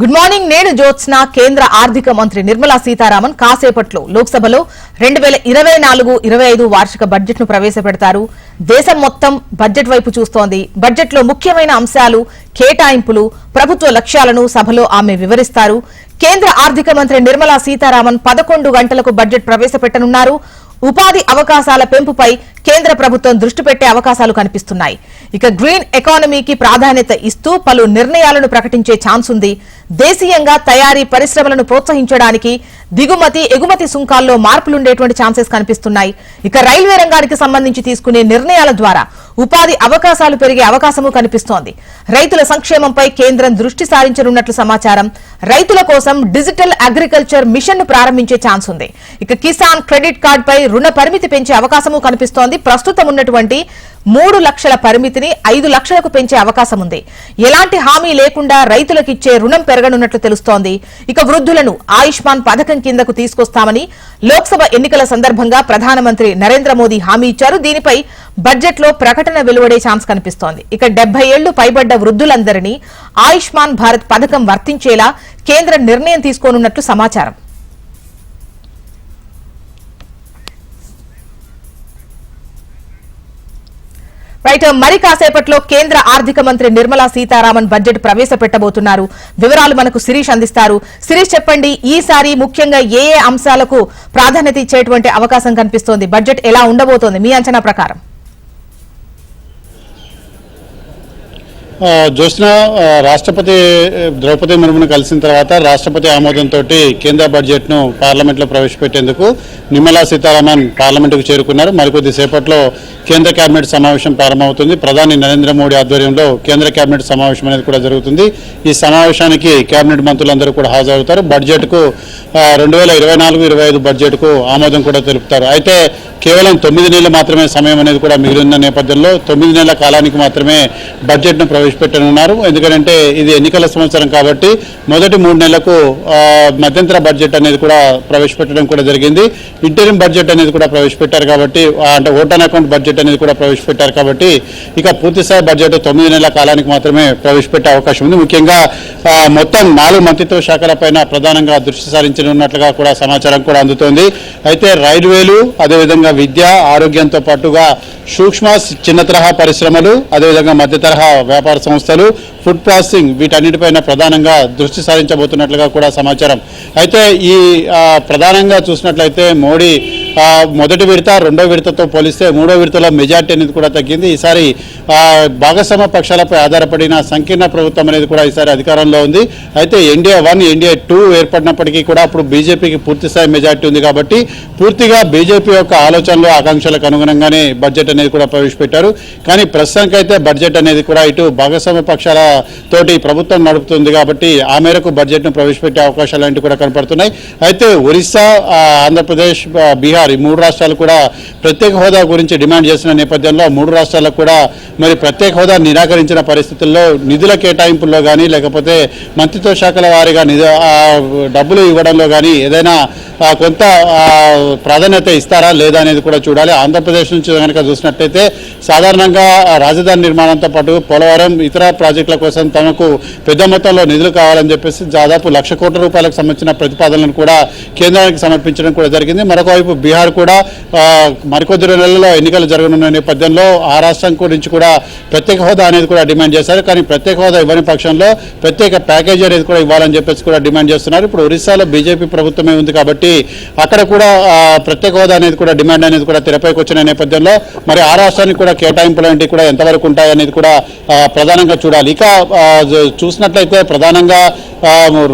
Good morning నేడు జ్యోత్స్న కేంద్ర ఆర్థిక మంత్రి నిర్మలా సీతారామన్. కాసేపట్లో లోక్సభలో రెండు వేల ఇరవై నాలుగు ఇరవై ఐదు వార్షిక బడ్జెట్ను ప్రవేశపెడతారు. దేశం మొత్తం బడ్జెట్ వైపు చూస్తోంది. బడ్జెట్లో ముఖ్యమైన అంశాలు కేటాయింపులు ప్రభుత్వ లక్ష్యాలను సభలో ఆమె వివరిస్తారు. కేంద్ర ఆర్థిక మంత్రి నిర్మలా సీతారామన్ పదకొండు గంటలకు బడ్జెట్ ప్రవేశపెట్టనున్నారు. ఉపాధి అవకాశాల పెంపుపై కేంద్ర ప్రభుత్వం దృష్టి పెట్టే అవకాశాలు కనిపిస్తున్నాయి. ఇక గ్రీన్ ఎకానమీకి ప్రాధాన్యత ఇస్తూ పలు నిర్ణయాలను ప్రకటించే ఛాన్స్ ఉంది. దేశీయంగా తయారీ పరిశ్రమలను ప్రోత్సహించడానికి దిగుమతి ఎగుమతి సుంకాల్లో మార్పులుండేటువంటి ఛాన్సెస్ కనిపిస్తున్నాయి. ఇక రైల్వే రంగానికి సంబంధించి తీసుకునే నిర్ణయాల ద్వారా ఉపాధి అవకాశాలు పెరిగే అవకాశము కనిపిస్తోంది. రైతుల సంక్షేమంపై కేంద్రం దృష్టి సారించనున్నట్లు సమాచారం. రైతుల కోసం డిజిటల్ అగ్రికల్చర్ మిషన్ను ప్రారంభించే ఛాన్స్ ఉంది. ఇక కిసాన్ క్రెడిట్ కార్డ్ పై రుణ పరిమితి పెంచే అవకాశము కనిపిస్తోంది. ప్రస్తుతం ఉన్నటువంటి మూడు లక్షల పరిమితిని ఐదు లక్షలకు పెంచే అవకాశం ఉంది. ఎలాంటి హామీ లేకుండా రైతులకు ఇచ్చే రుణం పెరగనున్నట్లు తెలుస్తోంది. ఇక వృద్ధులను ఆయుష్మాన్ పథకం కిందకు తీసుకొస్తామని లోక్సభ ఎన్నికల సందర్భంగా ప్రధానమంత్రి నరేంద్ర మోదీ హామీ ఇచ్చారు. దీనిపై బడ్జెట్లో ప్రకటన వెలువడే ఛాన్స్ కనిపిస్తోంది. ఇక డెబ్బై ఏళ్ళు పైబడ్డ వృద్ధులందరినీ ఆయుష్మాన్ భారత్ పథకం వర్తించేలా కేంద్రం నిర్ణయం తీసుకోనున్నట్లు సమాచారం. రైట్ మరి కాసేపట్లో కేంద్ర ఆర్థిక మంత్రి నిర్మలా సీతారామన్ బడ్జెట్ ప్రవేశపెట్టబోతున్నారు. వివరాలు మనకు శిరీష్ అందిస్తారు. శిరీష్ చెప్పండి ఈసారి ముఖ్యంగా ఏ ఏ అంశాలకు ప్రాధాన్యత ఇచ్చేటువంటి అవకాశం కనిపిస్తోంది? బడ్జెట్ ఎలా ఉండబోతోంది? మీ అంచనా ప్రకారం. జ్యోత్స్న రాష్ట్రపతి ద్రౌపది ముర్మును కలిసిన తర్వాత రాష్ట్రపతి ఆమోదంతో కేంద్ర బడ్జెట్ను పార్లమెంట్లో ప్రవేశపెట్టేందుకు నిర్మలా సీతారామన్ పార్లమెంటుకు చేరుకున్నారు. మరికొద్ది సేపట్లో కేంద్ర కేబినెట్ సమావేశం ప్రారంభమవుతుంది. ప్రధాని నరేంద్ర మోడీ ఆధ్వర్యంలో కేంద్ర కేబినెట్ సమావేశం అనేది కూడా జరుగుతుంది. ఈ సమావేశానికి కేబినెట్ మంత్రులందరూ కూడా హాజరవుతారు. బడ్జెట్కు రెండు వేల ఇరవై నాలుగు ఇరవై ఐదు బడ్జెట్కు ఆమోదం కూడా తెలుపుతారు. అయితే కేవలం తొమ్మిది నెలలు మాత్రమే సమయం అనేది కూడా మిగిలిన నేపథ్యంలో తొమ్మిది నెలల కాలానికి మాత్రమే బడ్జెట్ను ప్రవేశపెట్టనున్నారు ఎందుకంటే ఇది ఎన్నికల సంవత్సరం కాబట్టి మొదటి మూడు నెలలకు మధ్యంతర బడ్జెట్ అనేది కూడా ప్రవేశపెట్టడం కూడా జరిగింది. ఇంటరిమ్ బడ్జెట్ అనేది కూడా ప్రవేశపెట్టారు కాబట్టి అంటే ఓటాన్ అకౌంట్ బడ్జెట్ అనేది కూడా ప్రవేశపెట్టారు కాబట్టి ఇక పూర్తిస్థాయి బడ్జెట్ తొమ్మిది నెలల కాలానికి మాత్రమే ప్రవేశపెట్టే అవకాశం ఉంది. ముఖ్యంగా మొత్తం నాలుగు మంత్రిత్వ శాఖలపైన ప్రధానంగా దృష్టి సారించనున్నట్లుగా కూడా సమాచారం కూడా అందుతోంది. అయితే రైల్వేలు అదేవిధంగా విద్య ఆరోగ్యంతో పాటుగా సూక్ష్మ చిన్న తరహా పరిశ్రమలు అదేవిధంగా మధ్య తరహా వ్యాపార సంస్థలు ఫుడ్ ప్రాసెసింగ్ వీటన్నిటిపైన ప్రధానంగా దృష్టి సారించబోతున్నట్లుగా కూడా సమాచారం. అయితే ఈ ప్రధానంగా చూసినట్లయితే మోడీ మొదటి విడత రెండో విడతతో పోలిస్తే మూడో విడతలో మెజార్టీ అనేది కూడా తగ్గింది. ఈసారి ఆ, భాగస్వామ్య పక్షాలపై ఆధారపడిన సంకీర్ణ ప్రభుత్వం అనేది కూడా ఈసారి అధికారంలో ఉంది. అయితే ఎన్డీఏ వన్ ఎన్డీఏ టూ ఏర్పడినప్పటికీ కూడా అప్పుడు బీజేపీకి పూర్తిస్థాయి మెజార్టీ ఉంది కాబట్టి పూర్తిగా బీజేపీ యొక్క ఆలోచనలు ఆకాంక్షలకు అనుగుణంగానే బడ్జెట్ అనేది కూడా ప్రవేశపెట్టారు. కానీ ప్రస్తుతానికైతే బడ్జెట్ అనేది కూడా ఇటు భాగస్వామ్య పక్షాల తోటి ప్రభుత్వం నడుపుతుంది కాబట్టి ఆ మేరకు బడ్జెట్ను ప్రవేశపెట్టే అవకాశాలు అనేవి కూడా కనపడుతున్నాయి. అయితే ఒరిస్సా ఆంధ్రప్రదేశ్ బీహార్ ఈ మూడు రాష్ట్రాలు కూడా ప్రత్యేక హోదా గురించి డిమాండ్ చేసిన నేపథ్యంలో మూడు రాష్ట్రాలకు కూడా మరి ప్రత్యేక హోదా నిరాకరించిన పరిస్థితుల్లో నిధుల కేటాయింపుల్లో కానీ లేకపోతే మంత్రిత్వ శాఖల వారిగా నిధు డబ్బులు ఇవ్వడంలో కానీ ఏదైనా కొంత ప్రాధాన్యత ఇస్తారా లేదా అనేది కూడా చూడాలి. ఆంధ్రప్రదేశ్ నుంచి కనుక చూసినట్లయితే సాధారణంగా రాజధాని నిర్మాణంతో పాటు పోలవరం ఇతర ప్రాజెక్టుల కోసం తమకు పెద్ద మొత్తంలో నిధులు కావాలని చెప్పేసి దాదాపు లక్ష కోట్ల రూపాయలకు సంబంధించిన ప్రతిపాదనలను కూడా కేంద్రానికి సమర్పించడం కూడా జరిగింది. మరొక వైపు బీహార్ కూడా మరికొద్ది నెలల్లో ఎన్నికలు జరగనున్న నేపథ్యంలో ఆ రాష్ట్రం గురించి కూడా ప్రత్యేక హోదా అనేది కూడా డిమాండ్ చేశారు. కానీ ప్రత్యేక హోదా ఇవ్వని పక్షంలో ప్రత్యేక ప్యాకేజీ అనేది కూడా ఇవ్వాలని చెప్పేసి కూడా డిమాండ్ చేస్తున్నారు. ఇప్పుడు ఒరిస్సాలో బీజేపీ ప్రభుత్వమే ఉంది కాబట్టి అక్కడ కూడా ప్రత్యేక హోదా అనేది కూడా డిమాండ్ అనేది కూడా తెరపైకి వచ్చిన నేపథ్యంలో మరి ఆ రాష్ట్రానికి కూడా కేటాయింపులు అనేవి కూడా ఎంతవరకు ఉంటాయనేది కూడా ప్రధానంగా చూడాలి. ఇక చూసినట్లయితే ప్రధానంగా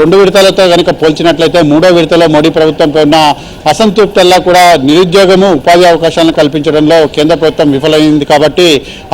రెండు విడతలతో కనుక పోల్చినట్లయితే మూడో విడతలో మోడీ ప్రభుత్వంపై ఉన్న అసంతృప్తల్లా కూడా నిరుద్యోగము ఉపాధి అవకాశాలను కల్పించడంలో కేంద్ర ప్రభుత్వం విఫలమైంది కాబట్టి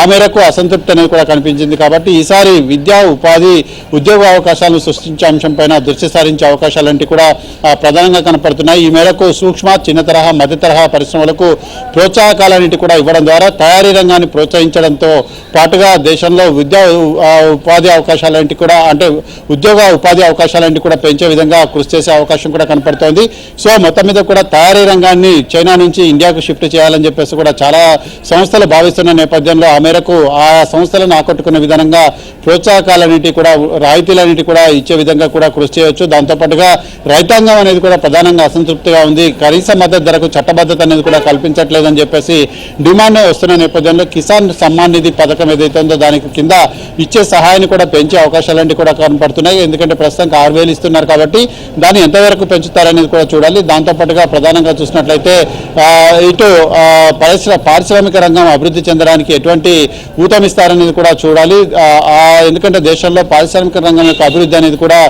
ఆ మేరకు అసంతృప్తి అనేది కూడా కనిపించింది కాబట్టి ఈసారి విద్యా ఉపాధి ఉద్యోగ అవకాశాలను సృష్టించే అంశంపైన దృష్టి సారించే అవకాశాలంటే కూడా ప్రధానంగా కనపడుతున్నాయి. ఈ మేరకు సూక్ష్మ చిన్న తరహా మధ్య తరహా పరిశ్రమలకు ప్రోత్సాహకాలన్నింటి కూడా ఇవ్వడం ద్వారా తయారీ రంగాన్ని ప్రోత్సహించడంతో పాటుగా దేశంలో విద్యా ఉపాధి అవకాశాలంటి కూడా అంటే ఉద్యోగ ఉపాధి అవకాశాలంటి కూడా పెంచే విధంగా కృషి చేసే అవకాశం కూడా కనపడుతోంది. సో మొత్తం మీద కూడా తయారీ రంగాన్ని చైనా నుంచి ఇండియాకు షిఫ్ట్ చేయాలని చెప్పేసి కూడా చాలా సంస్థలు భావిస్తున్న నేపథ్యంలో ఆ మేరకు ఆ సంస్థలను ఆకట్టుకునే విధంగా ప్రోత్సాహకాలన్నిటి కూడా రాయితీలన్నిటి కూడా ఇచ్చే విధంగా కూడా కృషి చేయొచ్చు. దాంతోపాటుగా రైతాంగం అనేది కూడా ప్రధానంగా అసంతృప్తిగా ఉంది. కనీస మద్దతు ధరకు చట్టబద్ధత అనేది కూడా కల్పించట్లేదని చెప్పేసి డిమాండ్ వస్తున్న నేపథ్యంలో కిసాన్ సమ్మాన్ నిధి పథకం ఏదైతే ఉందో దానికి కింద ఇచ్చే సహాయాన్ని కూడా పెంచే అవకాశాలన్నీ కూడా కనపడుతున్నాయి. ఎందుకంటే ప్రస్తుతానికి ఆరు వేలు ఇస్తున్నారు కాబట్టి దాన్ని ఎంతవరకు పెంచుతారనేది కూడా చూడాలి. దాంతోపాటుగా ప్రధానంగా చూసినట్లయితే అయితే ఇటు పరిశ్ర పారిశ్రామిక రంగం అభివృద్ధి చెందడానికి ఎటువంటి ఊతమిస్తారనేది కూడా చూడాలి. ఎందుకంటే దేశంలో పారిశ్రామిక రంగం యొక్క అభివృద్ధి అనేది కూడా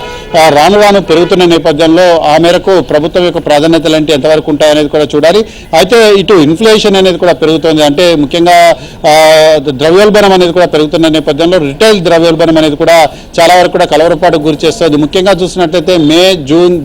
రాను రాను పెరుగుతున్న నేపథ్యంలో ఆ మేరకు ప్రభుత్వం యొక్క ప్రాధాన్యతలు అంటే ఎంతవరకు ఉంటాయనేది కూడా చూడాలి. అయితే ఇటు ఇన్ఫ్లేషన్ అనేది కూడా పెరుగుతుంది. అంటే ముఖ్యంగా ద్రవ్యోల్బణం అనేది కూడా పెరుగుతున్న నేపథ్యంలో రిటైల్ ద్రవ్యోల్బణం అనేది కూడా చాలా వరకు కూడా కలవరపాటుకు గురి చేస్తుంది. ముఖ్యంగా చూసినట్లయితే మే జూన్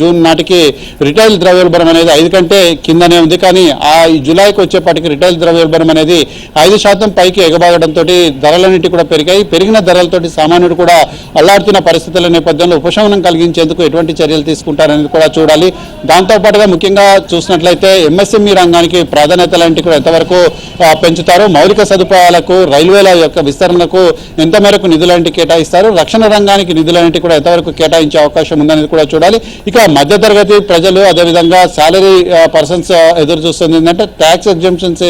జూన్ నాటికి రిటైల్ ద్రవ్యోల్బణం అనేది ఐదు కంటే కిందనే ఉంది. కానీ ఆ జులైకి జూలైకి వచ్చేపాటికి రిటైల్ ద్రవ్యోల్బణం అనేది ఐదు శాతం పైకి ఎగబాగడంతో ధరలన్నిటి కూడా పెరిగాయి. పెరిగిన ధరలతోటి సామాన్యుడు కూడా అల్లాడుతున్న పరిస్థితుల నేపథ్యంలో ఉపశమనం కలిగించేందుకు ఎటువంటి చర్యలు తీసుకుంటారనేది కూడా చూడాలి. దాంతోపాటుగా ముఖ్యంగా చూసినట్లయితే ఎంఎస్ఎంఈ రంగానికి ప్రాధాన్యత లాంటి కూడా ఎంతవరకు పెంచుతారు మౌలిక సదుపాయాలకు రైల్వేల యొక్క విస్తరణకు ఎంత మేరకు నిధులంటి కేటాయిస్తారు రక్షణ రంగానికి నిధులన్నిటి కూడా ఎంతవరకు కేటాయించే అవకాశం ఉందనేది కూడా చూడాలి. ఇక మధ్యతరగతి ప్రజలు అదేవిధంగా శాలరీ పర్సన్స్ ఎదురు చూస్తుంది ఏంటంటే ట్యాక్స్ ఎగ్జంప్షన్స్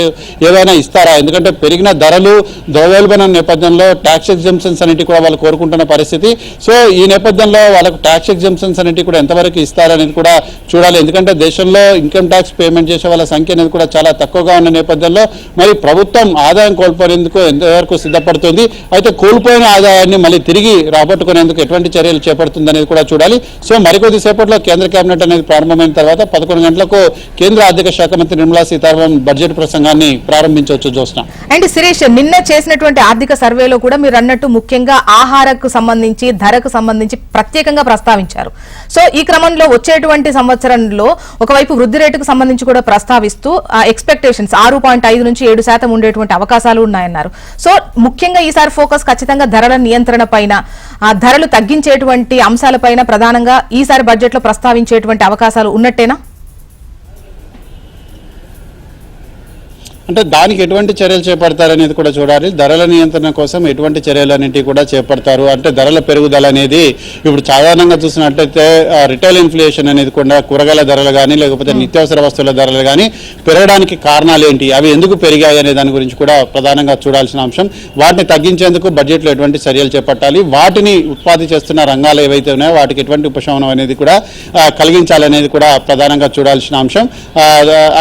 ఏవైనా ఇస్తారా? ఎందుకంటే పెరిగిన ధరలు ద్రవ్యోల్బణం నేపథ్యంలో ట్యాక్స్ ఎగ్జంప్షన్స్ అనేటివి కూడా వాళ్ళు కోరుకుంటున్న పరిస్థితి. సో ఈ నేపథ్యంలో వాళ్ళకు ట్యాక్స్ ఎగ్జామ్షన్స్ అనేవి కూడా ఎంతవరకు ఇస్తారనేది కూడా చూడాలి. ఎందుకంటే దేశంలో ఇన్కమ్ ట్యాక్స్ పేమెంట్ చేసే వాళ్ళ సంఖ్య అనేది కూడా చాలా తక్కువగా ఉన్న నేపథ్యంలో మరి ప్రభుత్వం ఆదాయం కోల్పోయేందుకు ఎంతవరకు సిద్ధపడుతుంది అయితే కోల్పోయిన ఆదాయాన్ని మళ్ళీ తిరిగి రాబట్టుకునేందుకు ఎటువంటి చర్యలు చేపడుతుంది అనేది కూడా చూడాలి. సో మరికొద్ది సేపట్లో కేంద్ర కేబినెట్ అనేది ప్రారంభమైన తర్వాత పదకొండు గంటలకు కేంద్ర ఆర్థిక శాఖ మంత్రి నిర్మలా సీతారామన్ బడ్జెట్ ప్రసంగాన్ని ప్రారంభించవచ్చు జోస్న. అండ్ సురేష్ నిన్న చేసినటువంటి ఆర్థిక సర్వేలో కూడా మీరు అన్నట్టు ముఖ్యంగా ఆహారకు సంబంధించి ధరకు సంబంధించి ప్రత్యేకంగా ప్రస్తావించారు. సో ఈ క్రమంలో వచ్చేటువంటి సంవత్సరంలో ఒకవైపు వృద్ధి రేటుకు సంబంధించి కూడా ప్రస్తావిస్తూ ఎక్స్పెక్టేషన్స్ ఆరు పాయింట్ ఐదు నుంచి ఏడు శాతం ఉండేటువంటి అవకాశాలు ఉన్నాయన్నారు. సో ముఖ్యంగా ఈసారి ఫోకస్ ఖచ్చితంగా ధరల నియంత్రణ పైన ఆ ధరలు తగ్గించేటువంటి అంశాలపైన ప్రధానంగా ఈసారి బడ్జెట్లో ప్రస్తావించేటువంటి అవకాశాలు ఉన్నట్టేనా? అంటే దానికి ఎటువంటి చర్యలు చేపడతారనేది కూడా చూడాలి. ధరల నియంత్రణ కోసం ఎటువంటి చర్యలు అనేటివి కూడా చేపడతారు. అంటే ధరల పెరుగుదల అనేది ఇప్పుడు సాధారణంగా చూసినట్లయితే రిటైల్ ఇన్ఫ్లేషన్ అనేది కూడా కూరగాయల ధరలు కానీ లేకపోతే నిత్యావసర వస్తువుల ధరలు కానీ పెరగడానికి కారణాలు ఏంటి? అవి ఎందుకు పెరిగాయి అనే దాని గురించి కూడా ప్రధానంగా చూడాల్సిన అంశం. వాటిని తగ్గించేందుకు బడ్జెట్లో ఎటువంటి చర్యలు చేపట్టాలి? వాటిని ఉత్పత్తి చేస్తున్న రంగాలు ఏవైతే ఉన్నాయో వాటికి ఎటువంటి ఉపశమనం అనేది కూడా కలిగించాలనేది కూడా ప్రధానంగా చూడాల్సిన అంశం.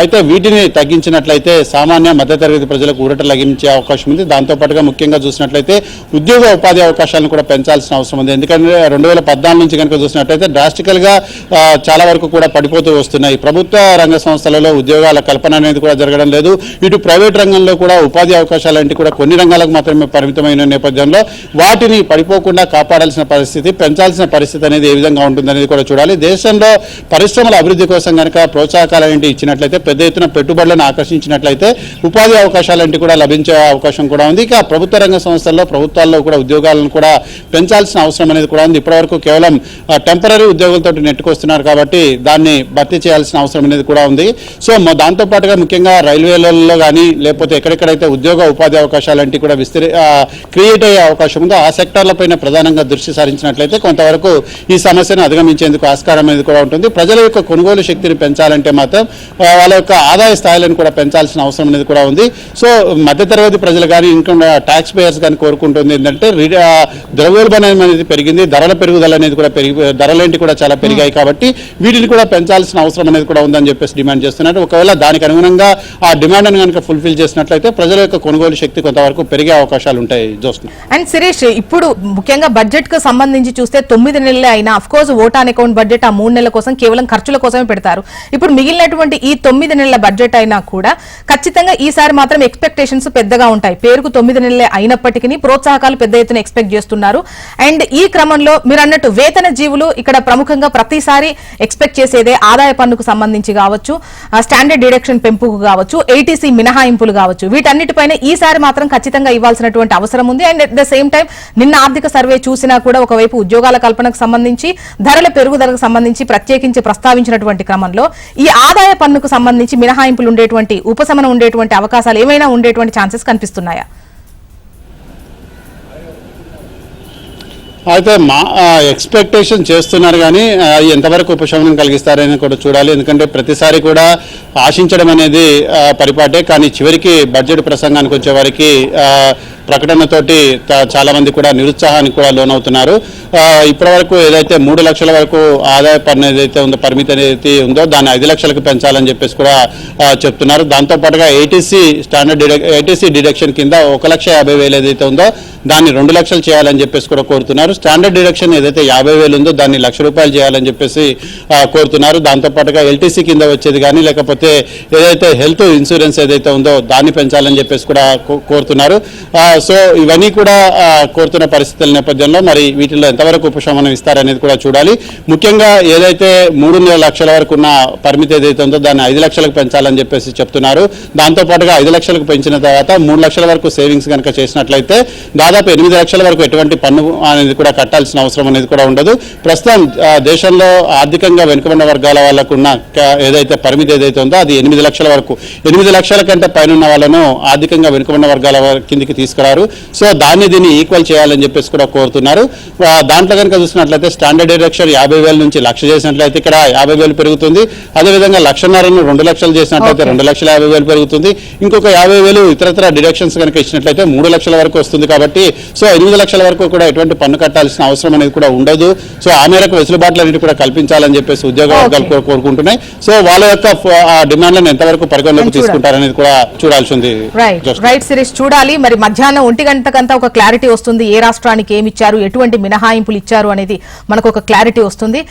అయితే వీటిని తగ్గించినట్లయితే సామాన్య మధ్యతరగతి ప్రజలకు ఊరట లగించే అవకాశం ఉంది. దాంతోపాటుగా ముఖ్యంగా చూసినట్లయితే ఉద్యోగ ఉపాధి అవకాశాలను కూడా పెంచాల్సిన అవసరం ఉంది. ఎందుకంటే రెండు వేల పద్నాలుగు నుంచి కనుక చూసినట్లయితే డ్రాస్టికల్గా చాలా వరకు కూడా పడిపోతూ వస్తున్నాయి. ప్రభుత్వ రంగ సంస్థలలో ఉద్యోగాల కల్పన అనేది కూడా జరగడం లేదు. ఇటు ప్రైవేట్ రంగంలో కూడా ఉపాధి అవకాశాలు అంటే కూడా కొన్ని రంగాలకు మాత్రమే పరిమితమైన నేపథ్యంలో వాటిని పడిపోకుండా కాపాడాల్సిన పరిస్థితి పెంచాల్సిన పరిస్థితి అనేది ఏ విధంగా ఉంటుందనేది కూడా చూడాలి. దేశంలో పరిశ్రమల అభివృద్ధి కోసం కనుక ప్రోత్సాహకాలు ఏంటి ఇచ్చినట్లయితే పెద్ద ఎత్తున పెట్టుబడులను ఆకర్షించినట్లయితే ఉపాధి అవకాశాలు అంటే కూడా లభించే అవకాశం కూడా ఉంది. ఇక ప్రభుత్వ రంగ సంస్థల్లో ప్రభుత్వాల్లో కూడా ఉద్యోగాలను కూడా పెంచాల్సిన అవసరం అనేది కూడా ఉంది. ఇప్పటివరకు కేవలం టెంపరీ ఉద్యోగులతో నెట్టుకొస్తున్నారు కాబట్టి దాన్ని భర్తీ చేయాల్సిన అవసరం అనేది కూడా ఉంది. సో దాంతోపాటుగా ముఖ్యంగా రైల్వేలలో కానీ లేకపోతే ఎక్కడెక్కడైతే ఉద్యోగ ఉపాధి అవకాశాలంటే కూడా విస్తరి క్రియేట్ అయ్యే అవకాశం ఉందో ఆ సెక్టార్లపైన ప్రధానంగా దృష్టి సారించినట్లయితే కొంతవరకు ఈ సమస్యను అధిగమించేందుకు ఆస్కారం అనేది కూడా ఉంటుంది. ప్రజల యొక్క కొనుగోలు శక్తిని పెంచాలంటే మాత్రం వాళ్ళ యొక్క ఆదాయ స్థాయిలను కూడా పెంచాల్సిన అవసరం అనేది కూడా ఉంది. సో మధ్యతరగతి ప్రజలు కానీ ఇంకా ట్యాక్స్ పేయర్స్ కానీ కోరుకుంటుంది ఏంటంటే ద్రవ్యోల్బణం అనేది పెరిగింది ధరల పెరుగుదల అనేది కూడా పెరిగి ధరలేంటి కూడా చాలా పెరిగాయి కాబట్టి వీటిని కూడా పెంచాల్సిన అవసరం అనేది కూడా ఉందని చెప్పేసి డిమాండ్ చేస్తున్నారు. ఒకవేళ దానికి అనుగుణంగా ఆ డిమాండ్ కనుక ఫుల్ఫిల్ చేసినట్లయితే ప్రజల యొక్క కొనుగోలు శక్తి కొంతవరకు పెరిగే అవకాశాలు ఉంటాయి చూస్తున్నాం అండ్ సురేష్ ఇప్పుడు ముఖ్యంగా బడ్జెట్కు సంబంధించి చూస్తే తొమ్మిది నెలలే అయినా of course vote on account budget ఆ మూడు నెలల కోసం కేవలం ఖర్చుల కోసమే పెడతారు. ఇప్పుడు మిగిలినటువంటి ఈ తొమ్మిది నెలల బడ్జెట్ అయినా కూడా ఖచ్చితంగా ఖచ్చితంగా ఈసారి మాత్రం ఎక్స్పెక్టేషన్స్ పెద్దగా ఉంటాయి. పేరుకు తొమ్మిది నెలలే అయినప్పటికీ ప్రోత్సాహకాలు పెద్ద ఎత్తున ఎక్స్పెక్ట్ చేస్తున్నారు. అండ్ ఈ క్రమంలో మీరు అన్నట్టు వేతన జీవులు ఇక్కడ ప్రముఖంగా ప్రతిసారి ఎక్స్పెక్ట్ చేసేదే ఆదాయ పన్నుకు సంబంధించి కావచ్చు స్టాండర్డ్ డిడక్షన్ పెంపుకు కావచ్చు ఏటీసీ మినహాయింపులు కావచ్చు. వీటన్నిటిపైన ఈసారి మాత్రం ఖచ్చితంగా ఇవ్వాల్సినటువంటి అవసరం ఉంది. And at the same time నిన్న ఆర్థిక సర్వే చూసినా కూడా ఒకవైపు ఉద్యోగాల కల్పనకు సంబంధించి ధరల పెరుగుదలకు సంబంధించి ప్రత్యేకించి ప్రస్తావించినటువంటి క్రమంలో ఈ ఆదాయ పన్నుకు సంబంధించి మినహాయింపులు ఉండేటువంటి ఉపశమనం ఉండే ఉండేటువంటి అవకాశాలు ఏమైనా ఉండేటువంటి ఛాన్సెస్ కనిపిస్తున్నాయా? అయితే మా ఎక్స్పెక్టేషన్ చేస్తున్నారు కానీ ఎంతవరకు ఉపశమనం కలిగిస్తారని కూడా చూడాలి. ఎందుకంటే ప్రతిసారి కూడా ఆశించడం అనేది పరిపాటే. కానీ చివరికి బడ్జెట్ ప్రసంగానికి వచ్చే వారికి ప్రకటనతోటి త- కూడా నిరుత్సాహానికి కూడా లోనవుతున్నారు. ఇప్పటివరకు ఏదైతే మూడు లక్షల వరకు ఆదాయ పన్ను ఏదైతే ఉందో పరిమితి అనేది ఉందో దాన్ని ఐదు లక్షలకు పెంచాలని చెప్పేసి కూడా చెప్తున్నారు. దాంతోపాటుగా ఏటీసీ స్టాండర్డ్ ఏటీసీ డిడక్షన్ కింద ఒక లక్ష యాభై వేలు ఏదైతే ఉందో దాన్ని రెండు లక్షలు చేయాలని చెప్పేసి కూడా కోరుతున్నారు. స్టాండర్డ్ డిడక్షన్ ఏదైతే యాభై వేలు ఉందో దాన్ని లక్ష రూపాయలు చేయాలని చెప్పేసి కోరుతున్నారు. దాంతోపాటుగా ఎల్టీసీ కింద వచ్చేది కానీ లేకపోతే ఏదైతే హెల్త్ ఇన్సూరెన్స్ ఏదైతే ఉందో దాన్ని పెంచాలని చెప్పేసి కూడా కోరుతున్నారు. సో ఇవన్నీ కూడా కోరుతున్న పరిస్థితుల నేపథ్యంలో మరి వీటిలో ఎంతవరకు ఉపశమనం ఇస్తారనేది కూడా చూడాలి. ముఖ్యంగా ఏదైతే మూడున్నర లక్షల వరకు ఉన్న పరిమితి ఏదైతే ఉందో దాన్ని ఐదు లక్షలకు పెంచాలని చెప్పేసి చెప్తున్నారు. దాంతోపాటుగా ఐదు లక్షలకు పెంచిన తర్వాత మూడు లక్షల వరకు సేవింగ్స్ కనుక చేసినట్లయితే దాదాపు ఎనిమిది లక్షల వరకు ఎటువంటి పన్ను అనేది కూడా కట్టాల్సిన అవసరం అనేది కూడా ఉండదు. ప్రస్తుతం దేశంలో ఆర్థికంగా వెనుకబడిన వర్గాల వాళ్ళకు ఉన్న ఏదైతే పరిమితి ఏదైతే ఉందో అది ఎనిమిది లక్షల వరకు. ఎనిమిది లక్షల కంటే పైన ఉన్న వాళ్ళను ఆర్థికంగా వెనుకబడిన వర్గాల కిందికి కిందికి తీసుకురారు సో దాన్ని దీన్ని ఈక్వల్ చేయాలని చెప్పేసి కూడా కోరుతున్నారు. దాంట్లో కనుక చూసినట్లయితే స్టాండర్డ్ డిడక్షన్ యాభై వేల నుంచి లక్ష చేసినట్లయితే ఇక్కడ యాభై వేలు పెరుగుతుంది. అదేవిధంగా లక్షన్నరను రెండు లక్షలు చేసినట్లయితే. రెండు లక్షల యాభై వేలు పెరుగుతుంది. ఇంకొక యాభై వేలు ఇతరత్ర డిడక్షన్స్ కనుక ఇచ్చినట్లయితే మూడు లక్షల వరకు వస్తుంది కాబట్టి సో ఎనిమిది లక్షల వరకు కూడా ఎటువంటి పన్ను కట్టాల్సిన అవసరం అనేది కూడా ఉండదు. సో ఆ మేరకు వెసులుబాట్లు అనేది కూడా కల్పించాలని చెప్పేసి ఉద్యోగ వర్గాలు కోరుకుంటున్నాయి. సో వాళ్ళ యొక్క డిమాండ్లను ఎంతవరకు పరిగణలోకి. తీసుకుంటారనేది కూడా చూడాల్సి ఉంది. రైట్ సిరీస్ చూడాలి. మరి మధ్యాహ్నం ఒంటి గంటకంతా ఒక క్లారిటీ వస్తుంది. ఏ రాష్ట్రానికి ఏమి ఇచ్చారు ఎటువంటి మినహాయింపులు ఇచ్చారు? అనేది మనకు ఒక క్లారిటీ వస్తుంది.